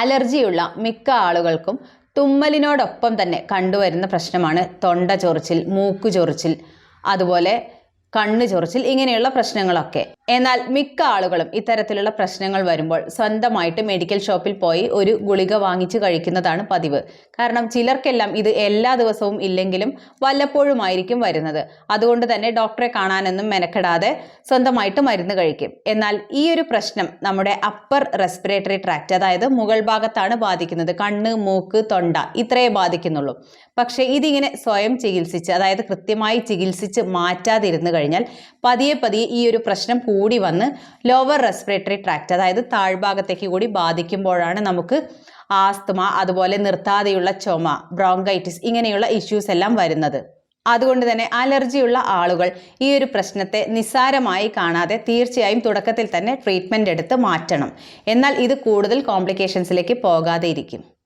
അലർജിയുള്ള മിക്ക ആളുകൾക്കും തുമ്മലിനോടൊപ്പം തന്നെ കണ്ടുവരുന്ന പ്രശ്നമാണ് തൊണ്ട ചൊറിച്ചിൽ മൂക്ക് ചൊറിച്ചിൽ അതുപോലെ കണ്ണ് ചൊറിച്ചിൽ ഇങ്ങനെയുള്ള പ്രശ്നങ്ങളൊക്കെ. എന്നാൽ മിക്ക ആളുകളും ഇത്തരത്തിലുള്ള പ്രശ്നങ്ങൾ വരുമ്പോൾ സ്വന്തമായിട്ട് മെഡിക്കൽ ഷോപ്പിൽ പോയി ഒരു ഗുളിക വാങ്ങിച്ചു കഴിക്കുന്നതാണ് പതിവ്. കാരണം ചിലർക്കെല്ലാം ഇത് എല്ലാ ദിവസവും ഇല്ലെങ്കിലും വല്ലപ്പോഴുമായിരിക്കും വരുന്നത്. അതുകൊണ്ട് തന്നെ ഡോക്ടറെ കാണാനൊന്നും മെനക്കെടാതെ സ്വന്തമായിട്ട് മരുന്ന് കഴിക്കും. എന്നാൽ ഈ ഒരു പ്രശ്നം നമ്മുടെ അപ്പർ റെസ്പിറേറ്ററി ട്രാക്റ്റ് അതായത് മുകൾ ഭാഗത്താണ് ബാധിക്കുന്നത്. കണ്ണ് മൂക്ക് തൊണ്ട ഇത്രയേ ബാധിക്കുന്നുള്ളൂ. പക്ഷേ ഇതിങ്ങനെ സ്വയം ചികിത്സിച്ച് അതായത് കൃത്യമായി ചികിത്സിച്ച് മാറ്റാതിരുന്നു കഴിഞ്ഞാൽ പതിയെ പതിയെ ഈ ഒരു പ്രശ്നം കൂടി വന്ന് ലോവർ റെസ്പിറേറ്ററി ട്രാക്റ്റ് അതായത് താഴ്ഭാഗത്തേക്ക് കൂടി ബാധിക്കുമ്പോഴാണ് നമുക്ക് ആസ്തമ അതുപോലെ നിർത്താതെയുള്ള ചുമ ബ്രോങ്കൈറ്റിസ് ഇങ്ങനെയുള്ള ഇഷ്യൂസ് എല്ലാം വരുന്നത്. അതുകൊണ്ട് തന്നെ അലർജിയുള്ള ആളുകൾ ഈ ഒരു പ്രശ്നത്തെ നിസ്സാരമായി കാണാതെ തീർച്ചയായും തുടക്കത്തിൽ തന്നെ ട്രീറ്റ്മെന്റ് എടുത്ത് മാറ്റണം. എന്നാൽ ഇത് കൂടുതൽ കോംപ്ലിക്കേഷൻസിലേക്ക് പോകാതെ ഇരിക്കും.